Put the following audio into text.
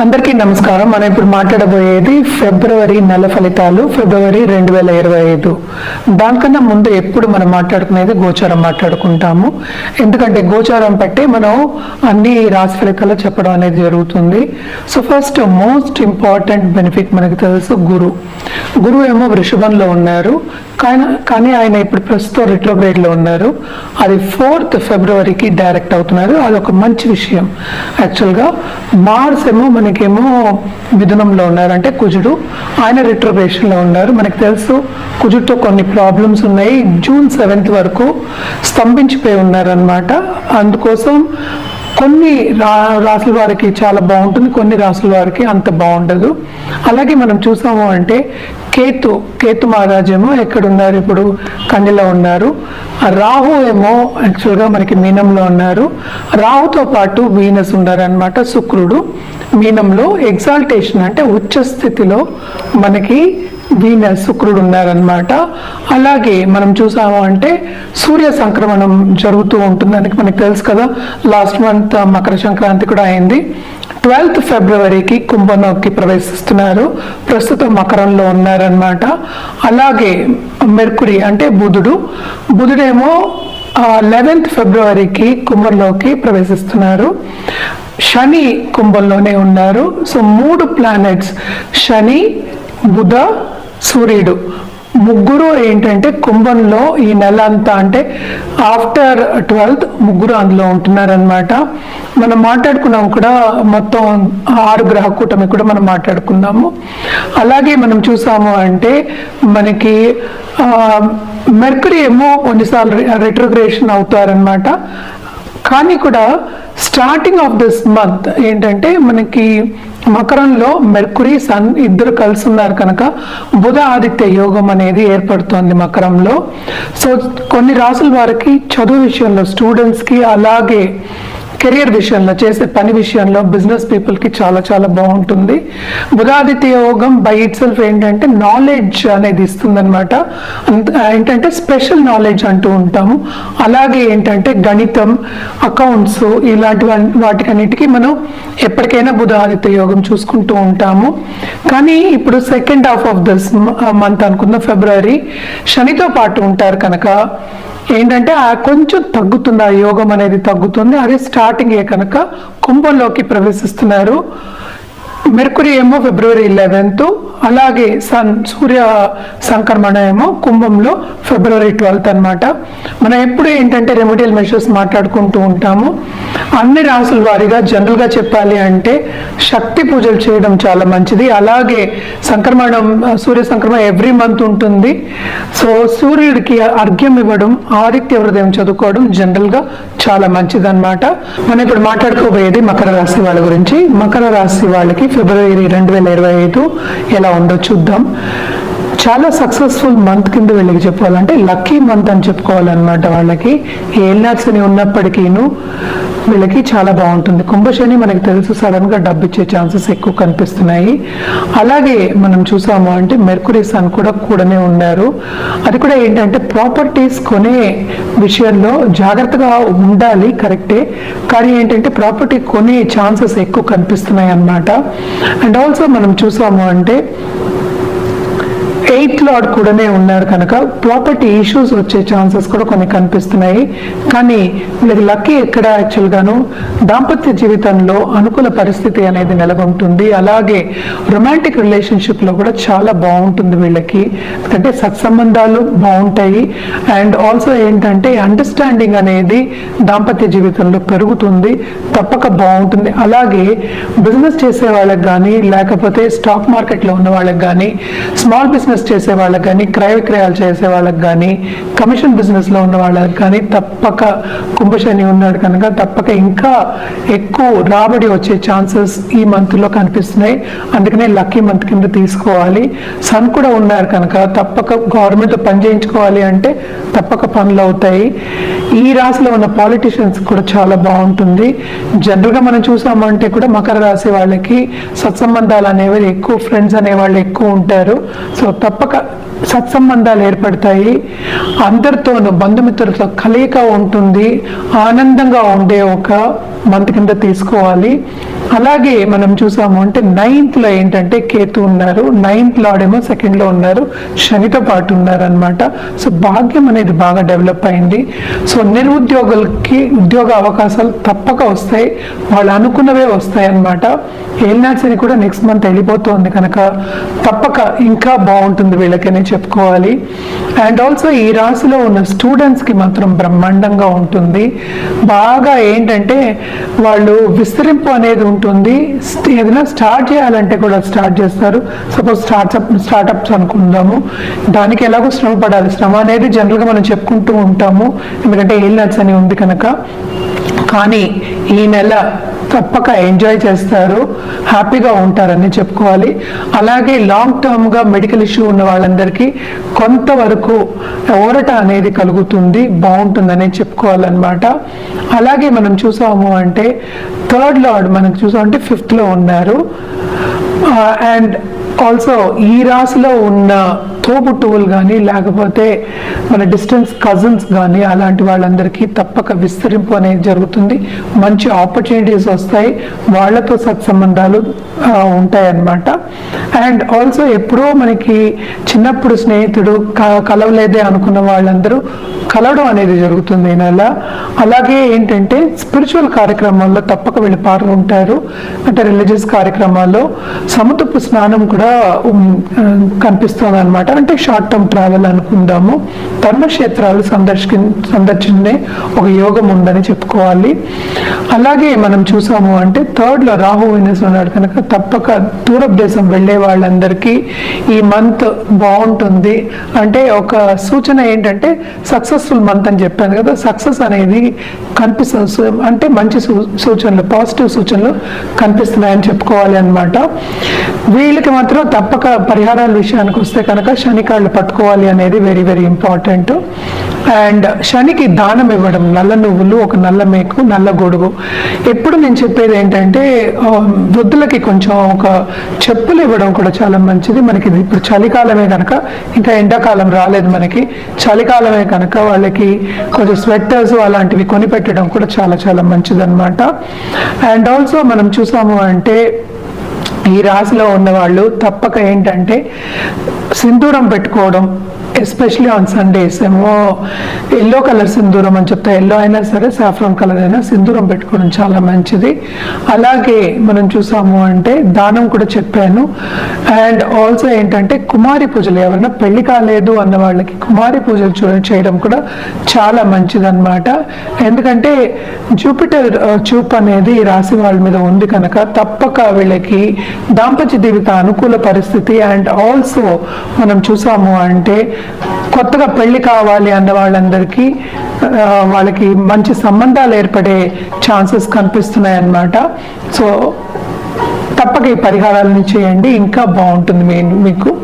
అందరికీ నమస్కారం. మనం ఇప్పుడు మాట్లాడబోయేది ఫిబ్రవరి నెల ఫలితాలు ఫిబ్రవరి రెండు వేల ఇరవై ఐదు. దానికన్నా ముందు ఎప్పుడు మనం మాట్లాడుకునేది గోచారం మాట్లాడుకుంటాము. ఎందుకంటే గోచారం బట్టి మనం అన్ని రాశి ఫలితాలు చెప్పడం అనేది జరుగుతుంది. So first most important benefit మనకి తెలుసు గురు. గురువు ఏమో వృషభంలో ఉన్నారు. కానీ కానీ ఆయన ఇప్పుడు ప్రస్తుతం retrograde లో ఉన్నారు. అది ఫోర్త్ ఫిబ్రవరికి డైరెక్ట్ అవుతున్నారు. అది ఒక మంచి విషయం. యాక్చువల్గా మార్స్ ఏమో మనకేమో మిథునంలో ఉన్నారు. అంటే కుజుడు. ఆయన రిట్రోగ్రేషన్లో ఉన్నారు. మనకు తెలుసు కుజుడితో కొన్ని ప్రాబ్లమ్స్ ఉన్నాయి. జూన్ సెవెంత్ వరకు స్తంభించిపోయి ఉన్నారనమాట అందుకోసం కొన్ని రా రాసుల వారికి చాలా బాగుంటుంది కొన్ని రాసుల వారికి అంత బాగుండదు. అలాగే మనం చూసాము అంటే కేతు కేతు మహారాజేమో ఎక్కడున్నారు ఇప్పుడు కన్నెలో ఉన్నారు. రాహు ఏమో యాక్చువల్గా మనకి మీనంలో ఉన్నారు. రాహుతో పాటు వీనస్ ఉన్నారనమాట శుక్రుడు. మీనంలో ఎగ్జాల్టేషన్ అంటే ఉచ్చ స్థితిలో మనకి వీన శుక్రుడు ఉన్నారనమాట అలాగే మనం చూసాము అంటే సూర్య సంక్రమణం జరుగుతూ ఉంటుందని మనకు తెలుసు కదా. లాస్ట్ మంత్ మకర సంక్రాంతి కూడా అయింది. ట్వెల్త్ ఫిబ్రవరికి కుంభంలోకి ప్రవేశిస్తున్నారు. ప్రస్తుతం మకరంలో ఉన్నారనమాట అలాగే మెర్కురి అంటే బుధుడు. బుధుడేమో లెవెన్త్ ఫిబ్రవరికి కుంభంలోకి ప్రవేశిస్తున్నారు. శని కుంభంలోనే ఉన్నారు. సో మూడు ప్లానెట్స్ శని బుధ సూర్యుడు. ముగ్గురు ఏంటంటే కుంభంలో ఈ నెల అంతా అంటే ఆఫ్టర్ ట్వెల్త్ ముగ్గురు అందులో ఉంటున్నారనమాట మనం మాట్లాడుకున్నాం కూడా మొత్తం ఆరు గ్రహ కూటమి కూడా మనం మాట్లాడుకున్నాము అలాగే మనం చూసాము అంటే మనకి మెర్కరీ ఏమో కొన్నిసార్లు రెట్రోగ్రేషన్ అవుతారనమాట కానీ కూడా స్టార్టింగ్ ఆఫ్ దిస్ మంత్ ఏంటంటే మనకి మకరంలో మెర్కురీ సన్ ఇద్దరు కలిసి ఉన్నారు కనుక బుధ ఆదిత్య యోగం అనేది ఏర్పడుతోంది మకరంలో. సో కొన్ని రాసుల వారికి చదువు విషయంలో స్టూడెంట్స్కి అలాగే కెరియర్ విషయంలో చేసే పని విషయంలో బిజినెస్ పీపుల్కి చాలా చాలా బాగుంటుంది. బుధాదిత్య యోగం బై ఇట్ సెల్ఫ్ ఏంటంటే నాలెడ్జ్ అనేది ఇస్తుంది అనమాట ఏంటంటే స్పెషల్ నాలెడ్జ్ అంటూ ఉంటాము. అలాగే ఏంటంటే గణితం అకౌంట్స్ ఇలాంటి వాటికన్నిటికీ మనం ఎప్పటికైనా బుధాదిత్య యోగం చూసుకుంటూ ఉంటాము. కానీ ఇప్పుడు second half of this month అనుకుందాం ఫిబ్రవరి శనితో పాటు ఉంటారు కనుక ఏంటంటే ఆ కొంచెం తగ్గుతుంది ఆ యోగం అనేది తగ్గుతుంది. అదే స్టార్టింగ్ కనుక కుంభంలోకి ప్రవేశిస్తున్నారు. మెర్కురీ ఏమో ఫిబ్రవరి లెవెన్త్ అలాగే సన్ సూర్య సంక్రమణ ఏమో కుంభంలో ఫిబ్రవరి ట్వెల్త్ అనమాట మనం ఎప్పుడు ఏంటంటే రెమెడియల్ మెషర్స్ మాట్లాడుకుంటూ ఉంటాము. అన్ని రాసుల వారిగా జనరల్గా చెప్పాలి అంటే శక్తి పూజలు చేయడం చాలా మంచిది. అలాగే సంక్రమణం సూర్య సంక్రమణ ఎవ్రీ మంత్ ఉంటుంది. సో సూర్యుడికి అర్ఘ్యం ఇవ్వడం ఆదిత్య హృదయం చదువుకోవడం జనరల్గా చాలా మంచిది అనమాట మనం ఇప్పుడు మాట్లాడుకోబోయేది మకర రాశి వాళ్ళ గురించి. మకర రాశి వాళ్ళకి ఫిబ్రవరి రెండు వేల ఇరవై ఐదు ఎలా ఉందో చూద్దాం. చాలా సక్సెస్ఫుల్ మంత్ కింద వీళ్ళకి చెప్పాలంటే లక్కీ మంత్ అని చెప్పుకోవాలన్నమాట వాళ్ళకి. ఏలినాట్స్ అని ఉన్నప్పటికీను వీళ్ళకి చాలా బాగుంటుంది. కుంభశని మనకి తెలుసు సడన్గా డబ్బు ఇచ్చే ఛాన్సెస్ ఎక్కువ కనిపిస్తున్నాయి. అలాగే మనం చూసాము అంటే మెర్కురీ సన్ కూడా కూడానే ఉన్నారు. అది కూడా ఏంటంటే ప్రాపర్టీస్ కొనే విషయంలో జాగ్రత్తగా ఉండాలి కరెక్టే కానీ ఏంటంటే ప్రాపర్టీ కొనే ఛాన్సెస్ ఎక్కువ కనిపిస్తున్నాయి అన్నమాట అండ్ ఆల్సో మనం చూసాము అంటే ఎయిత్ లార్డ్ కూడానే ఉన్నారు కనుక ప్రాపర్టీ ఇష్యూస్ వచ్చే ఛాన్సెస్ కూడా కొన్ని కనిపిస్తున్నాయి. కానీ వీళ్ళకి లక్కీ ఎక్కడ యాక్చువల్గాను దాంపత్య జీవితంలో అనుకూల పరిస్థితి అనేది నెలకొంటుంది. అలాగే రొమాంటిక్ రిలేషన్షిప్లో కూడా చాలా బాగుంటుంది వీళ్ళకి. ఎందుకంటే సత్సంబంధాలు బాగుంటాయి. అండ్ ఆల్సో ఏంటంటే అండర్స్టాండింగ్ అనేది దాంపత్య జీవితంలో పెరుగుతుంది. తప్పక బాగుంటుంది. అలాగే బిజినెస్ చేసే వాళ్ళకి కానీ లేకపోతే స్టాక్ మార్కెట్లో ఉన్న వాళ్ళకి కానీ స్మాల్ బిజినెస్ చేసే వాళ్ళకి కానీ క్రయ విక్రయాలు చేసే వాళ్ళకి కానీ కమిషన్ బిజినెస్లో ఉన్న వాళ్ళకి కానీ తప్పక కుంభశని ఉన్నాడు కనుక తప్పక ఇంకా ఎక్కువ రాబడి వచ్చే ఛాన్సెస్ ఈ మంత్లో కనిపిస్తున్నాయి. అందుకనే లక్కీ మంత్ కింద తీసుకోవాలి. సన్ కూడా ఉన్నారు కనుక తప్పక గవర్నమెంట్ పని చేయించుకోవాలి అంటే తప్పక పనులు అవుతాయి. ఈ రాశిలో ఉన్న పాలిటిషియన్స్ కూడా చాలా బాగుంటుంది. జనరల్గా మనం చూసామంటే కూడా మకర రాశి వాళ్ళకి సత్సంబంధాలు అనేవి ఎక్కువ ఫ్రెండ్స్ అనేవాళ్ళు ఎక్కువ ఉంటారు. సో తప్పక సత్సంబంధాలు ఏర్పడతాయి. అందరితోనూ బంధుమిత్రులతో కలయిక ఉంటుంది. ఆనందంగా ఉండే ఒక మంత్ కింద తీసుకోవాలి. అలాగే మనం చూసాము అంటే నైన్త్లో ఏంటంటే కేతు ఉన్నారు. నైన్త్ లాడేమో సెకండ్లో ఉన్నారు. శనితో పాటు ఉన్నారు అనమాట సో భాగ్యం అనేది బాగా డెవలప్ అయింది. సో నిరుద్యోగులకి ఉద్యోగ అవకాశాలు తప్పక వస్తాయి. వాళ్ళు అనుకున్నవే వస్తాయి అనమాట ఏలినాట్స్ అని కూడా నెక్స్ట్ మంత్ వెళ్ళిపోతుంది కనుక తప్పక ఇంకా బాగుంటుంది వీళ్ళకనే చెప్పుకోవాలి. అండ్ ఆల్సో ఈ రాశిలో ఉన్న స్టూడెంట్స్కి మాత్రం బ్రహ్మాండంగా ఉంటుంది. బాగా ఏంటంటే వాళ్ళు విస్తరింపు అనేది ఉంటుంది. ఏదైనా స్టార్ట్ చేయాలంటే కూడా స్టార్ట్ చేస్తారు. సపోజ్ స్టార్ట్అప్ స్టార్టప్స్ అనుకుందాము. దానికి ఎలాగో శ్రమ పడాలి. శ్రమ అనేది జనరల్గా మనం చెప్పుకుంటూ ఉంటాము. ఎందుకంటే ఏలినట్స్ అని ఉంది కనుక. కానీ ఈ నెల తప్పక ఎంజాయ్ చేస్తారు హ్యాపీగా ఉంటారని చెప్పుకోవాలి. అలాగే లాంగ్ టర్మ్గా మెడికల్ ఇష్యూ ఉన్న వాళ్ళందరికీ కొంతవరకు ఊరట అనేది కలుగుతుంది బాగుంటుందని చెప్పుకోవాలన్నమాట. అలాగే మనం చూసాము అంటే థర్డ్ లార్డ్ మనం చూసామంటే ఫిఫ్త్లో ఉన్నారు. Uh, అండ్ ఆల్సో ఈ రాశిలో ఉన్న తోబుట్టువులు కానీ లేకపోతే మన డిస్టెన్స్ కజిన్స్ కానీ అలాంటి వాళ్ళందరికీ తప్పక విస్తరింపు అనేది జరుగుతుంది. మంచి ఆపర్చునిటీస్ వస్తాయి. వాళ్ళతో సత్సంబంధాలు ఉంటాయన్నమాట. అండ్ ఆల్సో ఎప్పుడో మనకి చిన్నప్పుడు స్నేహితుడు క- కలవలేదే అనుకున్న వాళ్ళందరూ కలవడం అనేది జరుగుతుంది ఈ నెల. అలాగే ఏంటంటే స్పిరిచువల్ కార్యక్రమాల్లో తప్పక వీళ్ళు పాల్గొంటారు అంటే రిలీజియస్ కార్యక్రమాల్లో సముద్రపు స్నానం కూడా కనిపిస్తుంది అనమాట అంటే షార్ట్ టర్మ్ ట్రావెల్ అనుకుందాము. ధర్మక్షేత్రాలు సందర్శి సందర్శించే ఒక యోగం ఉందని చెప్పుకోవాలి. అలాగే మనం చూసాము అంటే థర్డ్లో రాహు వెనస్ ఉన్నాడు కనుక తప్పక దూరపు దేశం వెళ్ళే వాళ్ళందరికీ ఈ మంత్ బాగుంటుంది. అంటే ఒక సూచన ఏంటంటే సక్సెస్ సక్సెస్ఫుల్ మంత్ అని చెప్పాను కదా సక్సెస్ అనేది కనిపిస్తుంది అంటే మంచి సూ- సూచనలు పాజిటివ్ సూచనలు కనిపిస్తున్నాయని చెప్పుకోవాలి అన్నమాట. వీళ్ళకి మాత్రం తప్పక పరిహారాల విషయానికి వస్తే కనుక శనికాళ్ళు పట్టుకోవాలి అనేది వెరీ వెరీ ఇంపార్టెంట్ అండ్ శనికి దానం ఇవ్వడం నల్ల నువ్వులు ఒక నల్ల మేకు నల్ల గొడుగు. ఎప్పుడు నేను చెప్పేది ఏంటంటే వృద్ధులకి కొంచెం ఒక చెప్పులు ఇవ్వడం కూడా చాలా మంచిది. మనకి ఇది ఇప్పుడు చలికాలమే కనుక ఇంకా ఎండాకాలం రాలేదు మనకి. చలికాలమే కనుక వాళ్ళకి కొంచెం స్వెట్టర్స్ అలాంటివి కొనిపెట్టడం కూడా చాలా చాలా మంచిది అనమాట అండ్ ఆల్సో మనం చూసాము అంటే ఈ రాశిలో ఉన్న వాళ్ళు తప్పక ఏంటంటే సింధూరం పెట్టుకోవడం ఎస్పెషలీ ఆన్ సండేస్ ఏమో ఎల్లో కలర్ సింధూరం అని చెప్తా. ఎల్లో అయినా సరే సాఫ్రాన్ కలర్ అయినా సింధూరం పెట్టుకోవడం చాలా మంచిది. అలాగే మనం చూసాము అంటే దానం కూడా చెప్పాను. అండ్ ఆల్సో ఏంటంటే కుమారి పూజలు ఎవరైనా పెళ్ళి కాలేదు అన్న వాళ్ళకి కుమారి పూజలు చూ- చేయడం కూడా చాలా మంచిది అనమాట ఎందుకంటే జూపిటర్ చూప్ చూపు అనేది రాశి వాళ్ళ మీద ఉంది కనుక తప్పక వీళ్ళకి దాంపత్య జీవిత అనుకూల పరిస్థితి. అండ్ ఆల్సో మనం చూసాము అంటే కొత్తగా పెళ్ళి కావాలి అన్న వాళ్ళందరికీ వాళ్ళకి మంచి సంబంధాలు ఏర్పడే ఛాన్సెస్ కనిపిస్తున్నాయి అన్నమాట సో తప్పక ఈ పరిహారాలని చేయండి ఇంకా బాగుంటుంది మీ మీకు.